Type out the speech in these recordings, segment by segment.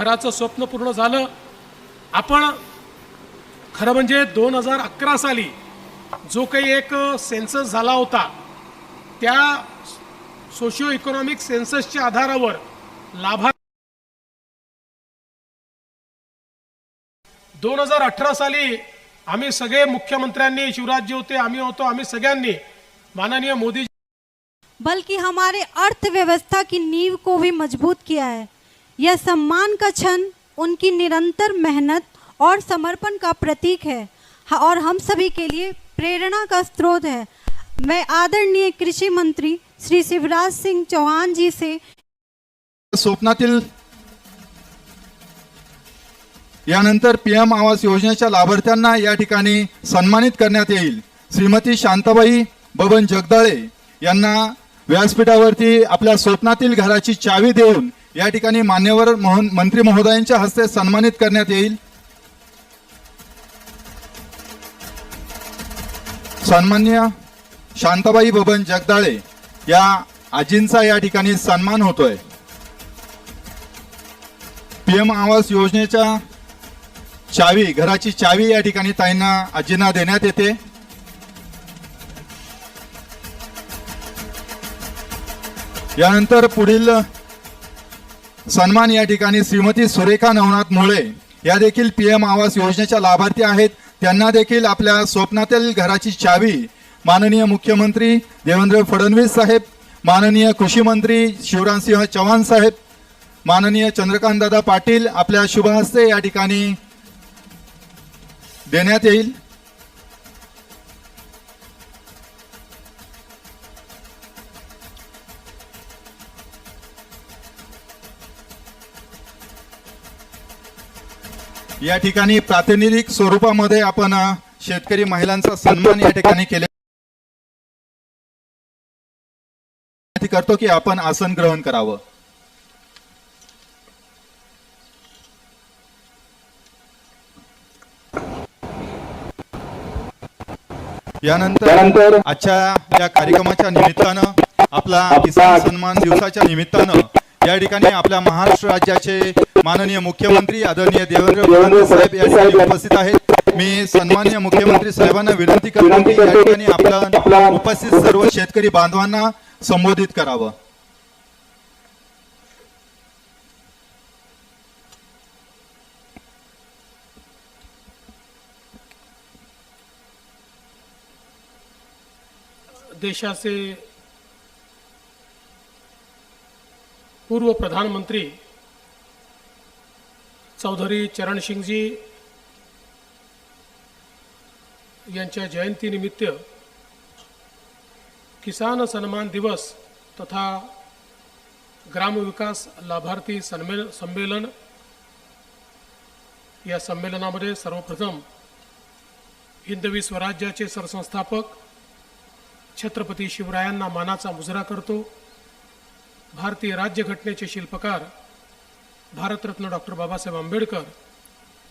घराचं स्वप्न पूर्ण झालं. आपण खरं म्हणजे दोन हजार अकरा साली जो काही एक सेन्सस झाला होता त्या सोशिओ इकॉनॉमिक सेन्ससच्या आधारावर लाभा दोन हजार अठरा साली आम्ही सगळे मुख्यमंत्र्यांनी शिवराजजी होते आम्ही होतो आम्ही सगळ्यांनी माननीय मोदी बल्कि हमारे अर्थव्यवस्था की नींव को भी मजबूत किया है। यह सम्मान का क्षण उनकी निरंतर मेहनत और समर्पण का प्रतीक है। और हम सभी के लिए प्रेरणा का स्रोत है। मैं आदरणीय कृषी मंत्री श्री शिवराज सिंह चौहान जी से स्वप्नातील यानंतर पीएम आवास योजनेच्या लाभार्थ्यांना या ठिकाणी सन्मानित करण्यात येईल. श्रीमती शांताबाई बबन जगदाळे यांना व्यासपीठावरती आपल्या स्वप्नातील घराची चावी देऊन या ठिकाणी मान्यवर मोहन मंत्री महोदयांच्या हस्ते सन्मानित करण्यात येईल. सन्मान्य शांताबाई बबन जगदाळे या आजींचा या ठिकाणी सन्मान होतोय. पीएम आवास योजनेच्या चावी घराची चावी या ठिकाणी ताईंना आजींना देण्यात येते. यानंतर पुढील सन्मान या ठिकाणी श्रीमती सुरेखा नवनाथ मुळे या देखील पी एम आवास योजनेच्या लाभार्थी आहेत. त्यांना देखील आपल्या स्वप्नातील घराची चावी माननीय मुख्यमंत्री देवेंद्र फडणवीस साहेब माननीय कृषी मंत्री शिवराजसिंह चव्हाण साहेब माननीय चंद्रकांत दादा पाटील आपल्या शुभ हस्ते या ठिकाणी देण्यात येईल. या ठिकाणी प्रातिनिधिक स्वरूपामध्ये आपण शेतकरी महिलांचा सन्मान या ठिकाणी केले. करतो की आपण आसन ग्रहण करावं. यानंतर आजच्या या कार्यक्रमाच्या निमित्तानं आपला किसान सन्मान दिवसाच्या निमित्तानं या ठिकाणी आपल्या महाराष्ट्र राज्याचे माननीय मुख्यमंत्री आदरणीय देवेंद्र फडणवीस साहेब या ठिकाणी उपस्थित आहेत. मी सन्मान्य मुख्यमंत्री साहेबांना विनंती करतो की या ठिकाणी आपला उपस्थित सर्व शेतकरी बांधवांना संबोधित करावं. देशाचे पूर्व प्रधानमंत्री चौधरी चरणसिंगजी यांच्या जयंतीनिमित्त किसान सन्मान दिवस तथा ग्रामविकास लाभार्थी सन्मेल संमेलन या संमेलनामध्ये सर्वप्रथम हिंदवी स्वराज्याचे सरसंस्थापक छत्रपती शिवरायांना मानाचा मुजरा करतो. भारतीय राज्यघटनेचे शिल्पकार भारतरत्न डॉक्टर बाबासाहेब आंबेडकर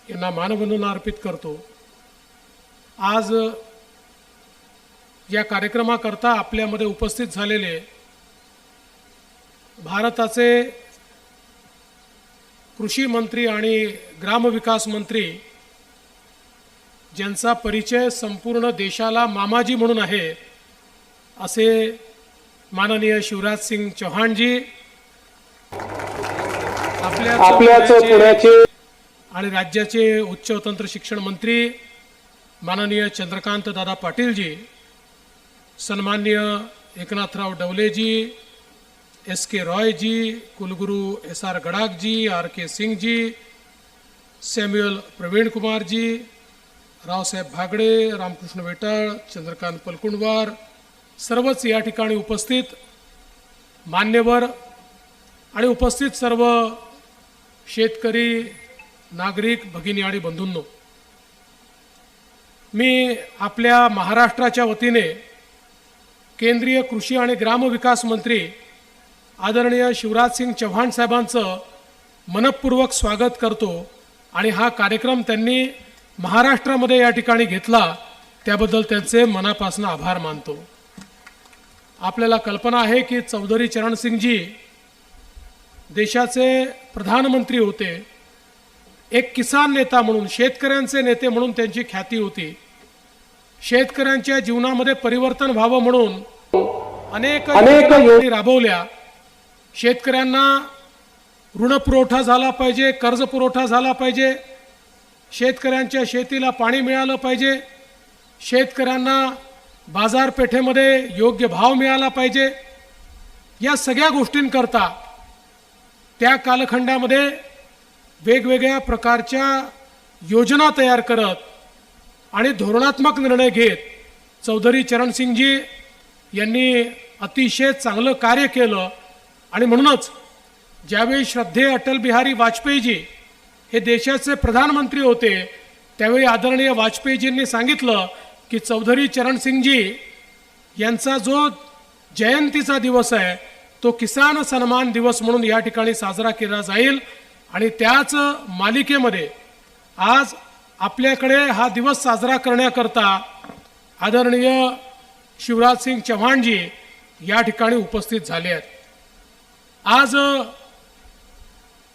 यांना मानवंदना अर्पित करतो. आज या कार्यक्रमाकरता आपल्यामध्ये उपस्थित झालेले भारताचे कृषी मंत्री आणि ग्रामविकास मंत्री ज्यांचा परिचय संपूर्ण देशाला मामाजी म्हणून आहे असे माननीय शिवराज सिंग चौहानजी पुण्याचे पुण्याचे आणि राज्याचे उच्च तंत्र शिक्षण मंत्री माननीय चंद्रकांत दादा पाटीलजी सन्मान्य एकनाथराव डवलेजी एस के रॉयजी कुलगुरू एस आर गडाखजी R K Singhji Samuel Pravin कुमारजी रावसाहेब भागडे रामकृष्ण वेटाळ चंद्रकांत पलकुंडवार सर्वच या ठिकाणी उपस्थित मान्यवर आणि उपस्थित सर्व शेतकरी नागरिक भगिनी आणि बंधूंनो मी आपल्या महाराष्ट्राच्या वतीने केंद्रीय कृषी आणि ग्रामविकास मंत्री आदरणीय शिवराजसिंग चव्हाण साहेबांचं मनपूर्वक स्वागत करतो आणि हा कार्यक्रम त्यांनी महाराष्ट्रामध्ये या ठिकाणी घेतला त्याबद्दल त्यांचे मनापासून आभार मानतो. आपल्याला कल्पना आहे की चौधरी चरणसिंगजी देशाचे प्रधानमंत्री होते. एक किसान नेता म्हणून शेतकऱ्यांचे नेते म्हणून त्यांची ख्याती होती. शेतकऱ्यांच्या जीवनामध्ये परिवर्तन व्हावं म्हणून अनेक त्यांनी राबवल्या. शेतकऱ्यांना ऋण पुरवठा झाला पाहिजे कर्ज पुरवठा झाला पाहिजे. शेतकऱ्यांच्या शेतीला पाणी मिळालं पाहिजे. शेतकऱ्यांना बाजारपेठेमध्ये योग्य भाव मिळाला पाहिजे. या सगळ्या गोष्टींकरता त्या कालखंडामध्ये वेगवेगळ्या प्रकारच्या योजना तयार करत आणि धोरणात्मक निर्णय घेत चौधरी चरणसिंगजी यांनी अतिशय चांगलं कार्य केलं. आणि म्हणूनच ज्यावेळी श्रद्धे अटल बिहारी वाजपेयीजी हे देशाचे प्रधानमंत्री होते त्यावेळी आदरणीय वाजपेयीजींनी सांगितलं की चौधरी चरणसिंगजी यांचा जो जयंतीचा दिवस आहे तो किसान सन्मान दिवस म्हणून या ठिकाणी साजरा केला जाईल. आणि त्याच मालिकेमध्ये आज आपल्याकडे हा दिवस साजरा करण्याकरता आदरणीय शिवराजसिंग चव्हाणजी या ठिकाणी उपस्थित झाले आहेत. आज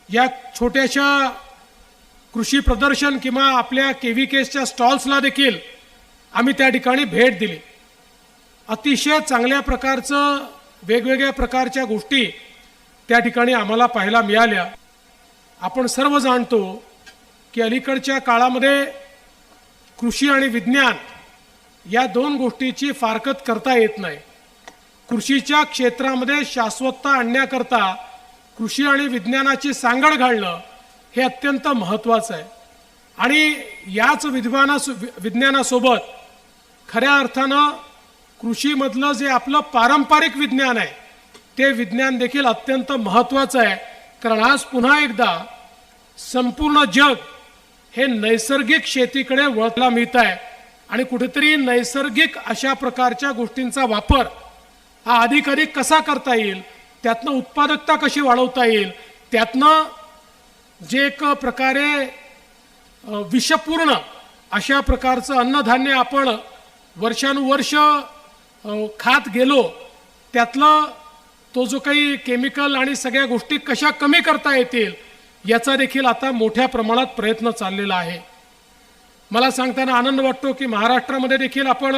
या छोट्याशा कृषी प्रदर्शन किंवा आपल्या के व्ही केसच्या स्टॉल्सला देखील आम्ही त्या ठिकाणी भेट दिली. अतिशय चांगल्या प्रकारचं वेगवेगळ्या प्रकारच्या गोष्टी त्या ठिकाणी आम्हाला पाहायला मिळाल्या. आपण सर्व जाणतो की अलीकडच्या काळामध्ये कृषी आणि विज्ञान या दोन गोष्टीची फारकत करता येत नाही. कृषीच्या क्षेत्रामध्ये शाश्वतता आणण्याकरता कृषी आणि विज्ञानाची सांगड घालणं हे अत्यंत महत्त्वाचं आहे. आणि याच विद्वाना विज्ञानासोबत खऱ्या अर्थानं कृषीमधलं जे आपलं पारंपरिक विज्ञान आहे ते विज्ञान देखील अत्यंत महत्त्वाचं आहे. कारण आज पुन्हा एकदा संपूर्ण जग हे नैसर्गिक शेतीकडे वळखला मिळत आहे. आणि कुठेतरी नैसर्गिक अशा प्रकारच्या गोष्टींचा वापर हा अधिकाधिक कसा करता येईल त्यातनं उत्पादकता कशी वाढवता येईल त्यातनं जे एक प्रकारे विषपूर्ण अशा प्रकारचं अन्नधान्य आपण वर्षानुवर्ष खात गेलो त्यातलं तो जो काही केमिकल आणि सगळ्या गोष्टी कशा कमी करता येतील याचा देखील आता मोठ्या प्रमाणात प्रयत्न चाललेला आहे. मला सांगताना आनंद वाटतो की महाराष्ट्रामध्ये देखील आपण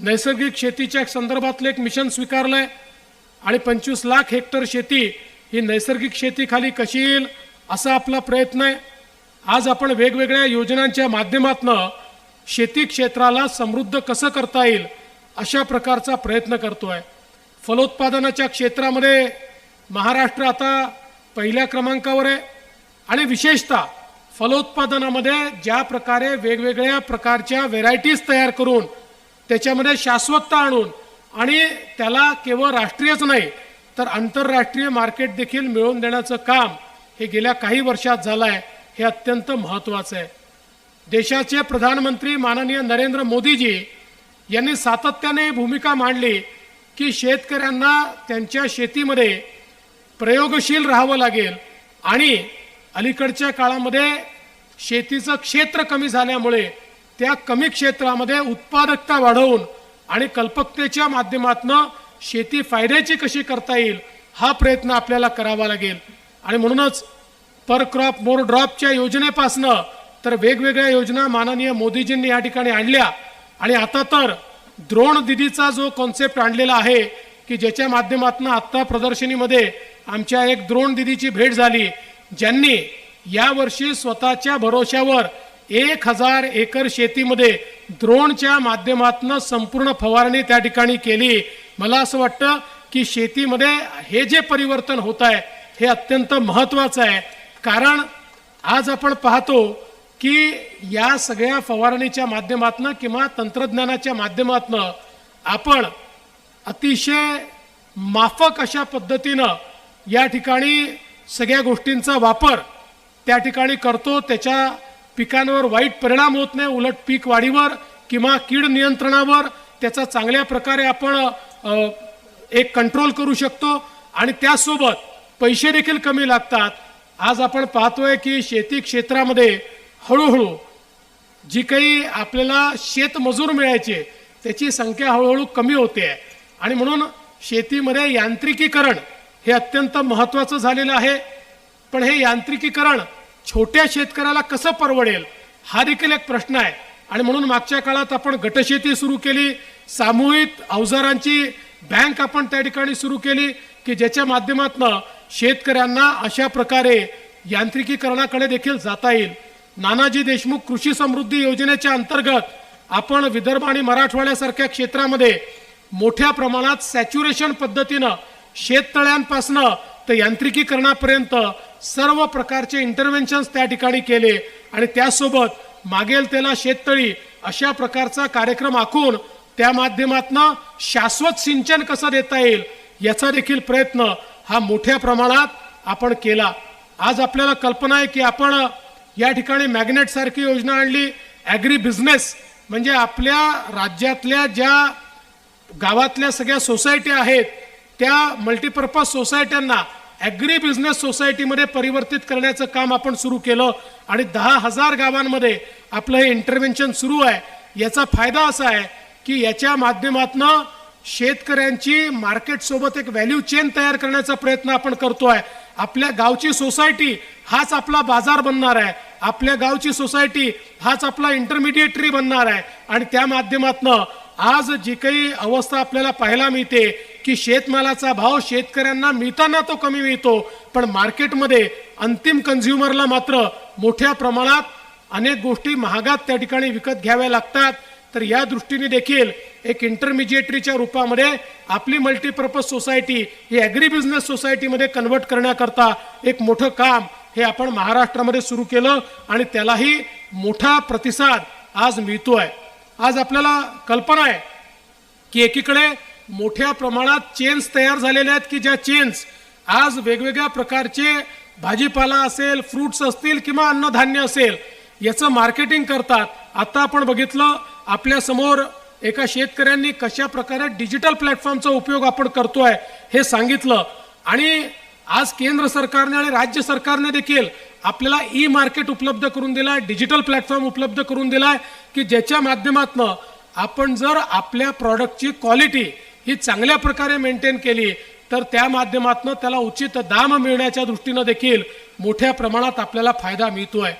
नैसर्गिक शेतीच्या संदर्भातलं एक मिशन स्वीकारलं आहे आणि पंचवीस लाख हेक्टर शेती ही नैसर्गिक शेतीखाली कशी येईल असा आपला प्रयत्न आहे. आज आपण वेगवेगळ्या योजनांच्या माध्यमातनं शेती क्षेत्राला समृद्ध कसं करता येईल अशा प्रकारचा प्रयत्न करतो आहे फलोत्पादनाच्या क्षेत्रामध्ये महाराष्ट्र आता पहिल्या क्रमांकावर आहे आणि विशेषतः फलोत्पादनामध्ये ज्या प्रकारे वेगवेगळ्या प्रकारच्या व्हेरायटीज तयार करून त्याच्यामध्ये शाश्वतता आणून आणि त्याला केवळ राष्ट्रीयच नाही तर आंतरराष्ट्रीय मार्केट देखील मिळवून देण्याचं काम हे गेल्या काही वर्षात झालं आहे हे अत्यंत महत्त्वाचं आहे. देशाचे प्रधानमंत्री माननीय नरेंद्र मोदीजी यांनी सातत्याने भूमिका मांडली की शेतकऱ्यांना त्यांच्या शेतीमध्ये प्रयोगशील राहावं लागेल आणि अलीकडच्या काळामध्ये शेतीचं क्षेत्र कमी झाल्यामुळे त्या कमी क्षेत्रामध्ये उत्पादकता वाढवून आणि कल्पकतेच्या माध्यमातनं शेती फायद्याची कशी करता येईल हा प्रयत्न आपल्याला करावा लागेल. आणि म्हणूनच पर क्रॉप मोर ड्रॉपच्या योजनेपासनं तर वेगवेगळ्या योजना माननीय मोदीजींनी या ठिकाणी आणल्या. आणि आता तर द्रोण दिदीचा जो कॉन्सेप्ट आणलेला आहे की ज्याच्या माध्यमातून आत्ता प्रदर्शनीमध्ये आमच्या एक द्रोण दिदीची भेट झाली ज्यांनी यावर्षी स्वतःच्या भरोश्यावर एक हजार एकर शेतीमध्ये द्रोणच्या माध्यमातून संपूर्ण फवारणी त्या ठिकाणी केली. मला असं वाटतं की शेतीमध्ये हे जे परिवर्तन होत आहे हे अत्यंत महत्त्वाचं आहे. कारण आज आपण पाहतो की या सगळ्या फवारणीच्या माध्यमातनं किंवा तंत्रज्ञानाच्या माध्यमातनं आपण अतिशय माफक अशा पद्धतीनं या ठिकाणी सगळ्या गोष्टींचा वापर त्या ठिकाणी करतो. त्याच्या पिकांवर वाईट परिणाम होत नाही. उलट पीक वाढीवर किंवा कीड नियंत्रणावर त्याचा चांगल्या प्रकारे आपण एक कंट्रोल करू शकतो. आणि त्यासोबत पैसे देखील कमी लागतात. आज आपण पाहतोय की शेती क्षेत्रामध्ये हळूहळू जी काही आपल्याला शेतमजूर मिळायचे त्याची संख्या हळूहळू कमी होते आहे. आणि म्हणून शेतीमध्ये यांत्रिकीकरण हे अत्यंत महत्त्वाचं झालेलं आहे. पण हे यांत्रिकीकरण छोट्या शेतकऱ्याला कसं परवडेल हा देखील एक प्रश्न आहे. आणि म्हणून मागच्या काळात आपण गटशेती सुरू केली सामूहिक अवजारांची बँक आपण त्या ठिकाणी सुरू केली की ज्याच्या माध्यमातून शेतकऱ्यांना अशा प्रकारे यांत्रिकीकरणाकडे देखील जाता येईल. नानाजी देशमुख कृषी समृद्धी योजनेच्या अंतर्गत आपण विदर्भ आणि मराठवाड्यासारख्या क्षेत्रामध्ये मोठ्या प्रमाणात सॅच्युरेशन पद्धतीनं शेततळ्यांपासनं तर यांत्रिकीकरणापर्यंत सर्व प्रकारचे इंटरव्हेन्शन्स त्या ठिकाणी केले आणि त्यासोबत मागेल त्याला शेततळी अशा प्रकारचा कार्यक्रम आखून त्या माध्यमातनं शाश्वत सिंचन कसं देता येईल याचा देखील प्रयत्न हा मोठ्या प्रमाणात आपण केला. आज आपल्याला कल्पना आहे की आपण या ठिकाणी मॅग्नेटसारखी योजना आणली. ॲग्री बिझनेस म्हणजे आपल्या राज्यातल्या ज्या गावातल्या सगळ्या सोसायट्या आहेत त्या मल्टीपर्पज सोसायट्यांना ॲग्री बिझनेस सोसायटीमध्ये परिवर्तित करण्याचं काम आपण सुरू केलं आणि दहा हजार गावांमध्ये आपलं हे इंटरव्हेन्शन सुरू आहे. याचा फायदा असा आहे की याच्या माध्यमातनं शेतकऱ्यांची मार्केटसोबत एक व्हॅल्यू चेन तयार करण्याचा प्रयत्न आपण करतो आहे आपल्या गावची सोसायटी हाच आपला बाजार बनणार आहे. आपल्या गावची सोसायटी हाच आपला इंटरमिडिएटरी बनणार आहे. आणि त्या माध्यमातनं आज जी काही अवस्था आपल्याला पाहायला मिळते की शेतमालाचा भाव शेतकऱ्यांना मिळताना तो कमी मिळतो पण मार्केटमध्ये अंतिम कन्झ्युमरला मात्र मोठ्या प्रमाणात अनेक गोष्टी महागात त्या ठिकाणी विकत घ्याव्या लागतात. तर या दृष्टीने देखील एक इंटरमिजिएटरीच्या रूपामध्ये आपली मल्टीपर्पज सोसायटी ही ॲग्री बिझनेस सोसायटीमध्ये कन्वर्ट करण्याकरता एक मोठं काम हे आपण महाराष्ट्रामध्ये सुरू केलं आणि त्यालाही मोठा प्रतिसाद आज मिळतो आहे आज आपल्याला कल्पना आहे की एकीकडे मोठ्या प्रमाणात चेन्स तयार झालेल्या आहेत की ज्या चेन्स आज वेगवेगळ्या प्रकारचे भाजीपाला असेल फ्रुट्स असतील किंवा अन्नधान्य असेल याचं मार्केटिंग करतात. आता आपण बघितलं आपल्यासमोर एका शेतकऱ्यांनी कशा प्रकारे डिजिटल प्लॅटफॉर्मचा उपयोग आपण करतोय हे सांगितलं. आणि आज केंद्र सरकारने आणि राज्य सरकारने देखील आपल्याला ई मार्केट उपलब्ध करून दिलाय डिजिटल प्लॅटफॉर्म उपलब्ध करून दिलाय की ज्याच्या माध्यमातनं आपण जर आपल्या प्रॉडक्टची क्वालिटी ही चांगल्या प्रकारे मेंटेन केली तर त्या माध्यमातनं त्याला उचित दाम मिळण्याच्या दृष्टीनं देखील मोठ्या प्रमाणात आपल्याला फायदा मिळतोय.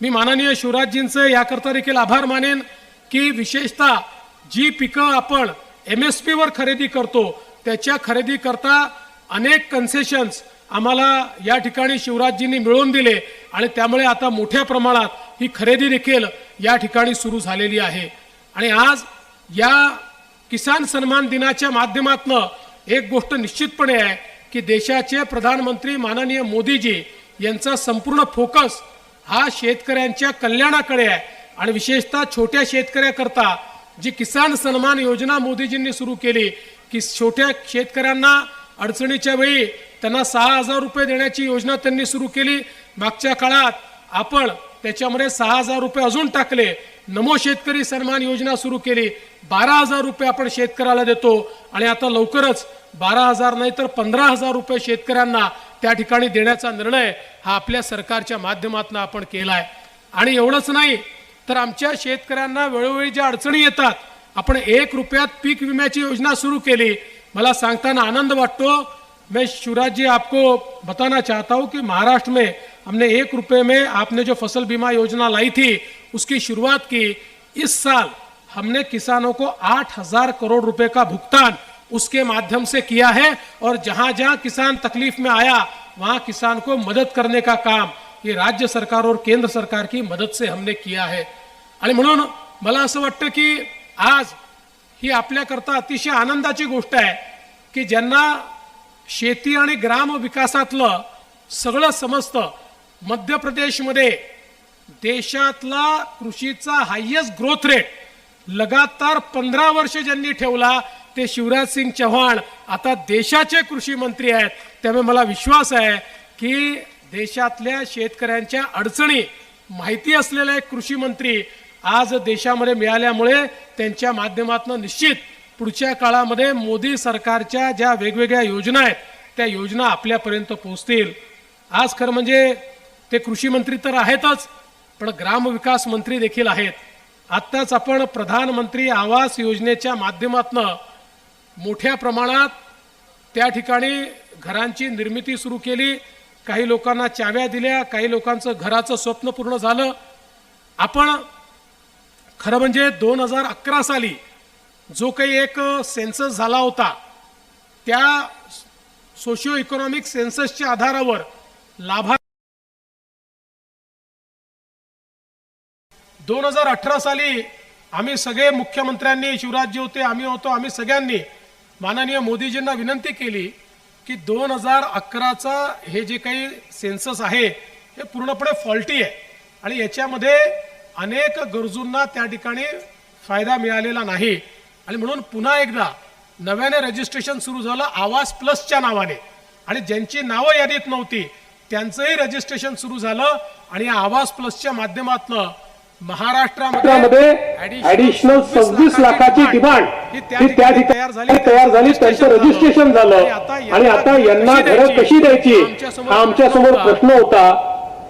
मी माननीय शिवराजजींचे याकरता देखील आभार मानेन की विशेषतः जी पिकं आपण एम एस पीवर खरेदी करतो त्याच्या खरेदी करता अनेक कन्सेशन्स आम्हाला या ठिकाणी शिवराजजींनी मिळवून दिले आणि त्यामुळे आता मोठ्या प्रमाणात ही खरेदी देखील या ठिकाणी सुरू झालेली आहे. आणि आज या किसान सन्मान दिनाच्या माध्यमातनं एक गोष्ट निश्चितपणे आहे की देशाचे प्रधानमंत्री माननीय मोदीजी यांचा संपूर्ण फोकस हा शेतकऱ्यांच्या कल्याणाकडे आहे. आणि विशेषतः छोट्या शेतकऱ्याकरता जी किसान सन्मान योजना मोदीजींनी सुरू केली की छोट्या शेतकऱ्यांना अडचणीच्या वेळी त्यांना सहा हजार रुपये देण्याची योजना त्यांनी सुरू केली. मागच्या काळात आपण त्याच्यामध्ये सहा हजार रुपये अजून टाकले. नमो शेतकरी सन्मान योजना सुरू केली. बारा हजार रुपये आपण शेतकऱ्याला देतो आणि आता लवकरच बारा हजार नाही तर पंधरा हजार रुपये शेतकऱ्यांना त्या ठिकाणी देण्याचा निर्णय हा आपल्या सरकारच्या माध्यमातून आपण केला आहे आणि एवढंच नाही तर आमच्या शेतकऱ्यांना वेळोवेळी ज्या अडचणी येतात आपण एक रुपयात पीक विम्याची योजना सुरू केली. मला सांगताना आनंद वाटतो मैं शिवराज जी आपको बताना चाहता हूँ कि महाराष्ट्र में हमने एक रुपए में आपने जो फ़सल बीमा योजना लाई थी, उसकी शुरुआत की, इस साल हमने किसानों को आठ हज़ार करोड़ रुपए का भुगतान उसके माध्यम से किया है और जहाँ जहाँ किसान तकलीफ़ में आया, वहाँ किसान को मदद करने का काम ये राज्य सरकार और केंद्र सरकार की मदद से हमने किया है। आणि म्हणून मला असं की आज ही आपल्याकरता अतिशय आनंदाची गोष्ट आहे की ज्यांना शेती आणि ग्राम विकासातलं सगळं समजतं. मध्य प्रदेशमध्ये देशातला कृषीचा हायेस्ट ग्रोथ रेट लगातार पंधरा वर्ष ज्यांनी ठेवला ते शिवराज सिंग चव्हाण. आता देशाचे कृषी मंत्री आहेत. त्यामुळे मला विश्वास आहे की देशातल्या शेतकऱ्यांच्या अडचणी माहिती असलेला एक कृषी मंत्री आज देशामध्ये मिळाल्यामुळे त्यांच्या माध्यमातून निश्चित पुढच्या काळामध्ये मोदी सरकारच्या ज्या वेगवेगळ्या योजना आहेत त्या योजना आपल्यापर्यंत पोहोचतील. आज खरं म्हणजे ते कृषी मंत्री तर आहेतच पण ग्रामविकास मंत्री देखील आहेत. आत्ताच आपण प्रधानमंत्री आवास योजनेच्या माध्यमातून मोठ्या प्रमाणात त्या ठिकाणी घरांची निर्मिती सुरू केली. काही लोकांना चाव्या दिल्या काही लोकांचं घराचं स्वप्न पूर्ण झालं. आपण खरं म्हणजे दोन हजार अकरा साली जो काही एक सेन्सस झाला होता त्या सोशिओ इकॉनॉमिक सेन्ससच्या आधारावर लाभा दोन हजार अठरा साली आम्ही सगळे मुख्यमंत्र्यांनी शिवराजजी होते आम्ही होतो आम्ही सगळ्यांनी माननीय मोदीजींना विनंती केली की दोन हजार अकराचा हे जे काही सेन्सस आहे हे पूर्णपणे फॉल्टी आहे. आणि याच्यामध्ये अनेक गरजूंना त्या ठिकाणी फायदा मिळालेला नाही. आणि म्हणून पुन्हा एकदा नव्याने रजिस्ट्रेशन सुरू झालं आवास प्लसच्या नावाने. आणि ज्यांची नावं यादीत नव्हती त्यांचंही रजिस्ट्रेशन सुरू झालं आणि या आवास प्लसच्या माध्यमातनं महाराष्ट्रामध्ये ऍडिशनल सव्वीस लाखाची डिमांड ही त्या ठिकाणी तयार झाली. त्यांचं रजिस्ट्रेशन झालं. आणि आता यांना घरं कशी द्यायची? हा आमच्यासमोर प्रश्न होता.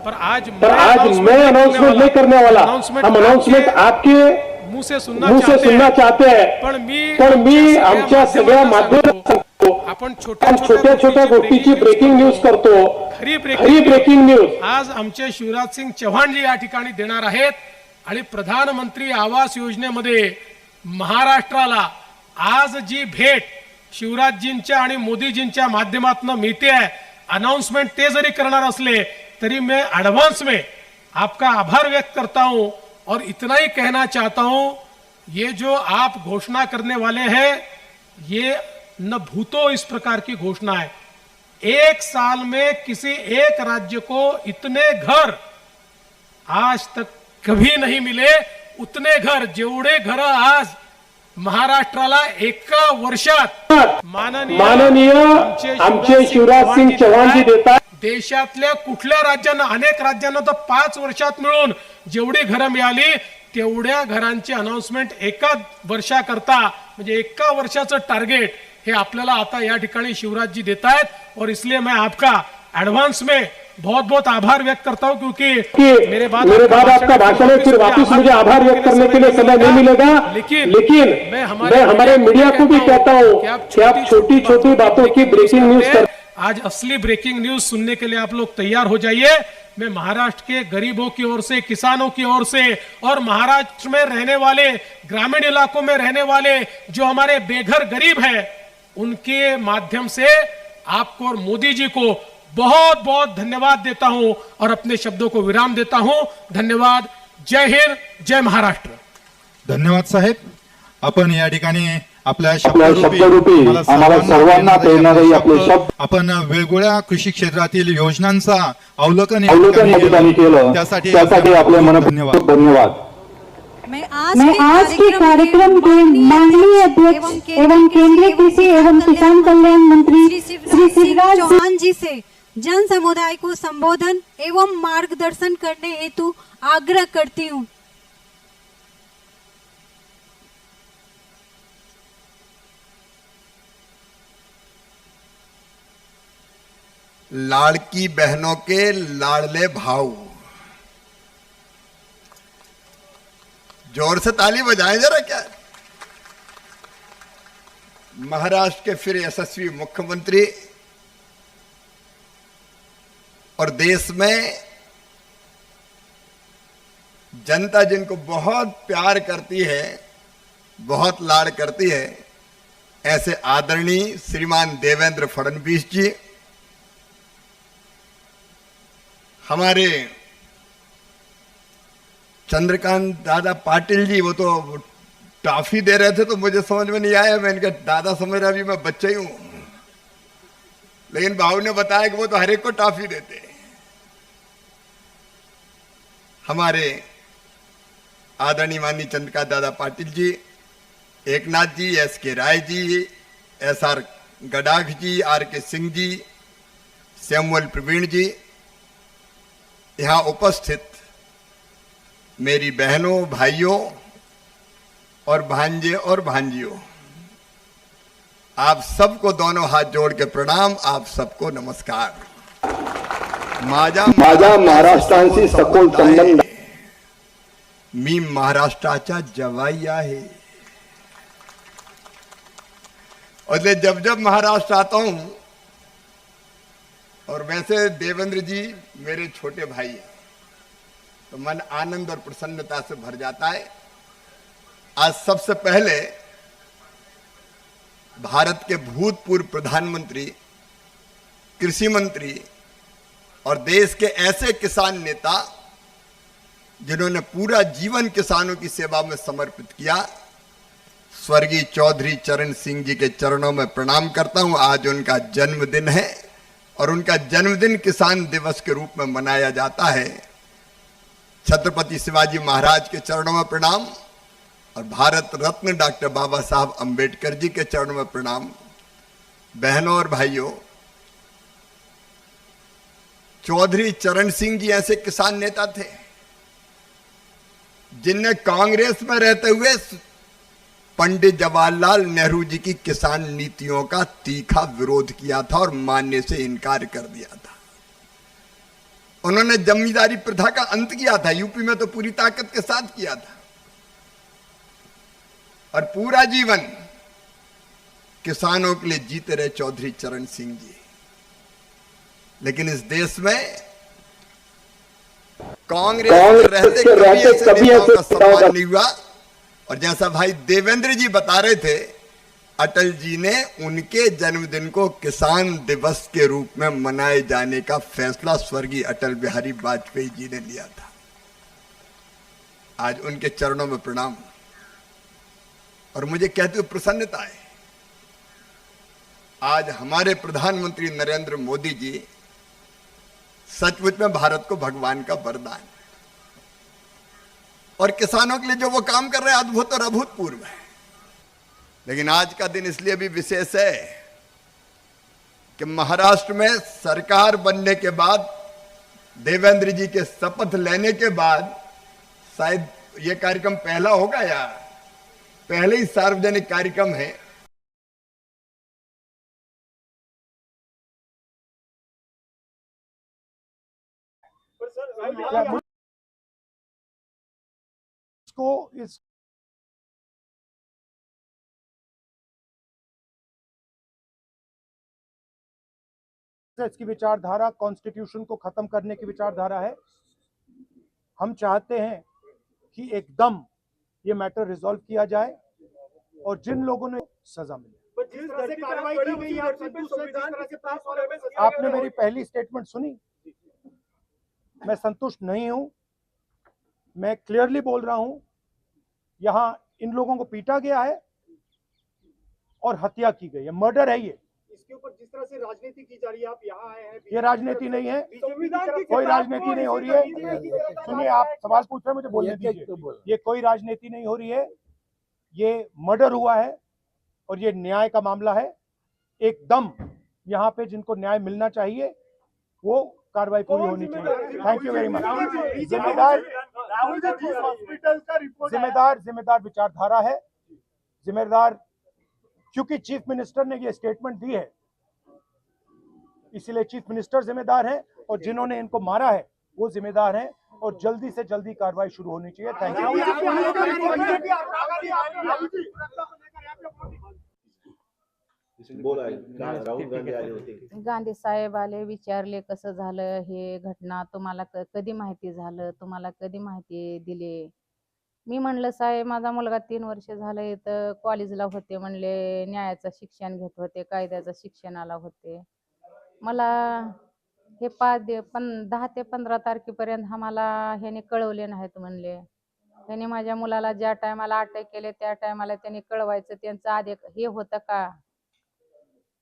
पर आज तर आज मैं अनाउंसमेंट नहीं करने वाला हम अनाउंसमेंट आपके मुंह से सुनना चाहते हैं. पण मी पण मी आमच्या सगळ्या माध्यमात सांगतो आपण आपण छोट्या छोट्या गोष्टीची ब्रेकिंग न्यूज करतो. खरी ब्रेकिंग न्यूज आज आमचे शिवराज सिंग चव्हाण जी या ठिकाणी देणार आहेत आणि प्रधानमंत्री आवास योजनेमध्ये महाराष्ट्राला आज जी भेट शिवराजजींच्या आणि मोदीजींच्या माध्यमातून मिळते आहे अनाउंसमेंट ते जरी करणार असले तरी मैं एडवांस में आपका आभार व्यक्त करता हूं. और इतना ही कहना चाहता हूँ ये जो आप घोषणा करने वाले हैं ये न भूतो इस प्रकार की घोषणा है। एक साल में किसी एक राज्य को इतने घर आज तक कभी नहीं मिले उतने घर जेवढे घर आज महाराष्ट्राला एका वर्षात माननीय माननीय आमचे शिवराज सिंग जी देतात देशातल्या कुठल्या राज्यांना अनेक राज्यांना तर पाच वर्षात मिळून जेवढी घरं मिळाली तेवढ्या घरांची अनाउन्समेंट एका वर्षाकरता म्हणजे एका वर्षाचं टार्गेट हे आपल्याला आता या ठिकाणी शिवराजजी देत आहेत और इसलिए मैं आपका एडवांस में बहुत बहुत आभार व्यक्त करता हूं क्योंकि कि मेरे बाद आपका भाषण है फिर वापस मुझे आभार व्यक्त करने के लिए समय नहीं मिलेगा। लेकिन लेकिन मैं मैं हमारे मीडिया को भी कहता हूँ कि आप छोटी छोटी बातों की ब्रेकिंग न्यूज कर आज असली ब्रेकिंग न्यूज़ सुनने के लिए आप लोग तैयार हो जाइए। मैं महाराष्ट्र के गरीबों की ओर से, किसानों की ओर से और महाराष्ट्र में रहने वाले, ग्रामीण इलाकों में रहने वाले जो हमारे बेघर गरीब हैं, उनके माध्यम से आपको और मोदी जी को बहुत बहुत धन्यवाद देता हूँ और अपने शब्दों को विराम देता हूँ। धन्यवाद। जय हिंद, जय महाराष्ट्र। धन्यवाद साहेब। आपण या आपल्या शब्दरूपी आम्हाला सर्वांना प्रेरणादायी आपले शब्द आपण वेगवेगळ्या कृषी क्षेत्रातील योजनांचा अवलोकन अवलोकन या ठिकाणी केलं. त्यासाठी त्यासाठी आपले धन्यवाद मनपूर्वक धन्यवाद. मैं आज के कार्यक्रम के माननीय अध्यक्ष एवं केंद्रीय कृषी एवं किसान कल्याण मंत्री श्री शिवराज चौहान जी से जन समुदाय को संबोधन एवं मार्गदर्शन करने हेतु आग्रह करती हूँ। लाड़की बहनों के लाडले भाव ज़ोर से ताली बजाएँ जरा क्या? महाराष्ट्र के फिर यशस्वी मुख्यमंत्री और देश में जनता जिनको बहुत प्यार करती है, बहुत लाड़ करती है, ऐसे आदरणीय श्रीमान देवेंद्र फडणवीस जी हमारे चंद्रकांत दादा पाटिल जी, वो तो टॉफी दे रहे थे तो मुझे समझ में नहीं आया मैं इनका दादा समझ रहा अभी मैं बच्चा ही हूँ लेकिन भाऊ ने बताया कि वो तो हर एक को टॉफी देते। हमारे आदरणीय मानी Chandrakant Dada Patil ji, Eknath ji S K Rai ji S R Gadakh ji, R K Singh ji Samuel Pravin ji यहाँ उपस्थित मेरी बहनों भाइयों और भांजे और भांजियों आप सबको दोनों हाथ जोड़ के प्रणाम आप सबको नमस्कार। माझा माझा महाराष्ट्रांशी सखोल संबंध मी महाराष्ट्राचा जवाई आहे और जब जब महाराष्ट्र आता हूँ और वैसे देवेंद्र जी मेरे छोटे भाई हैं। तो मन आनंद और प्रसन्नता से भर जाता है। आज सबसे पहले भारत के भूतपूर्व प्रधानमंत्री, कृषि मंत्री और देश के ऐसे किसान नेता जिन्होंने पूरा जीवन किसानों की सेवा में समर्पित किया, स्वर्गीय चौधरी चरण सिंह जी के चरणों में प्रणाम करता हूँ। आज उनका जन्मदिन है। और उनका जन्मदिन किसान दिवस के रूप में मनाया जाता है। छत्रपति शिवाजी महाराज के चरणों में प्रणाम और भारत रत्न डॉक्टर बाबा साहब अंबेडकर जी के चरणों में प्रणाम। बहनों और भाइयों, चौधरी चरण सिंह जी ऐसे किसान नेता थे जिनने कांग्रेस में रहते हुए पंडित जवाहरलाल नेहरू जी की किसान नीतियों का तीखा विरोध किया था और मानने से इनकार कर दिया था। उन्होंने जमींदारी प्रथा का अंत किया था यूपी में तो पूरी ताकत के साथ किया था। और पूरा जीवन किसानों के लिए जीते रहे चौधरी चरण सिंह जी। लेकिन इस देश में कांग्रेस रहते कभी ऐसे नेताओं का नेताओं सम्मान नहीं हुआ। और जैसा भाई देवेंद्र जी बता रहे थे, अटल जी ने उनके जन्मदिन को किसान दिवस के रूप में मनाए जाने का फैसला स्वर्गीय अटल बिहारी वाजपेयी जी ने लिया था। आज उनके चरणों में प्रणाम। और मुझे कहते हुए प्रसन्नता है, आज हमारे प्रधानमंत्री नरेंद्र मोदी जी सचमुच में भारत को भगवान का वरदान और किसानों के लिए जो वो काम कर रहे हैं, अद्भुत और अभूतपूर्व है। लेकिन आज का दिन इसलिए भी विशेष है कि महाराष्ट्र में सरकार बनने के बाद, देवेंद्र जी के शपथ लेने के बाद, शायद ये कार्यक्रम पहला होगा या पहले ही सार्वजनिक कार्यक्रम है। को इस इसकी विचारधारा कॉन्स्टिट्यूशन को खत्म करने की विचारधारा है। हम चाहते हैं कि एकदम ये मैटर रिजॉल्व किया जाए और जिन लोगों ने सजा मिले। आपने मेरी पहली स्टेटमेंट सुनी। मैं संतुष्ट नहीं हूँ। मैं क्लियरली बोल रहा हूँ यहाँ इन लोगों को पीटा गया है और हत्या की गई है। मर्डर है ये। इसके ऊपर जिस तरह से राजनीति की जा रही है आप यहाँ आए हैं ये राजनीति नहीं है। कोई राजनीति नहीं हो रही है। सुनिए आप सवाल पूछ रहे हैं मुझे बोलने दीजिए। ये कोई राजनीति नहीं हो रही है। ये मर्डर हुआ है और ये न्याय का मामला है। एकदम यहाँ पे जिनको न्याय मिलना चाहिए वो कार्रवाई पूरी होनी चाहिए। थैंक यू वेरी मच जिम्मेदार जिम्मेदार जिम्मेदार विचारधारा है जिम्मेदार क्योंकि चीफ मिनिस्टर ने ये स्टेटमेंट दी है इसीलिए चीफ मिनिस्टर जिम्मेदार है और जिन्होंने इनको मारा है वो जिम्मेदार हैं और जल्दी से जल्दी कार्रवाई शुरू होनी चाहिए थैंक यू गांधी साहेब आले विचारले कसं झालं हे घटना तुम्हाला क- कधी माहिती झालं? तुम्हाला कधी माहिती दिली? मी म्हणलं साहेब माझा मुलगा तीन वर्ष झालं इथं कॉलेजला होते म्हणले न्यायाचं शिक्षण घेत होते कायद्याचं शिक्षणाला होते. मला हे पाच दि पण दहा ते पंधरा तारखेपर्यंत आम्हाला ह्याने कळवले नाहीत म्हणले. त्यांनी माझ्या मुलाला ज्या टायमाला अटक केले त्या टायमाला त्यांनी कळवायचं त्यांचं आधी हे होतं का?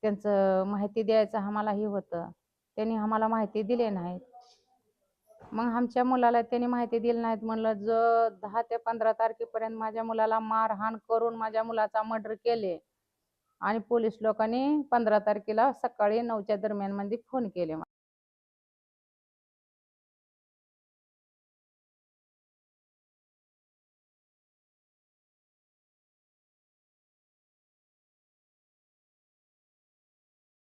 त्यांचं माहिती द्यायचं आम्हालाही होतं. त्यांनी आम्हाला माहिती दिली नाहीत. मग आमच्या मुलाला त्यांनी माहिती दिली नाहीत. म्हणलं जो दहा ते पंधरा तारखेपर्यंत माझ्या मुलाला मारहाण करून माझ्या मुलाचा मर्डर केले आणि पोलीस लोकांनी पंधरा तारखेला सकाळी नऊच्या दरम्यानमध्ये फोन केले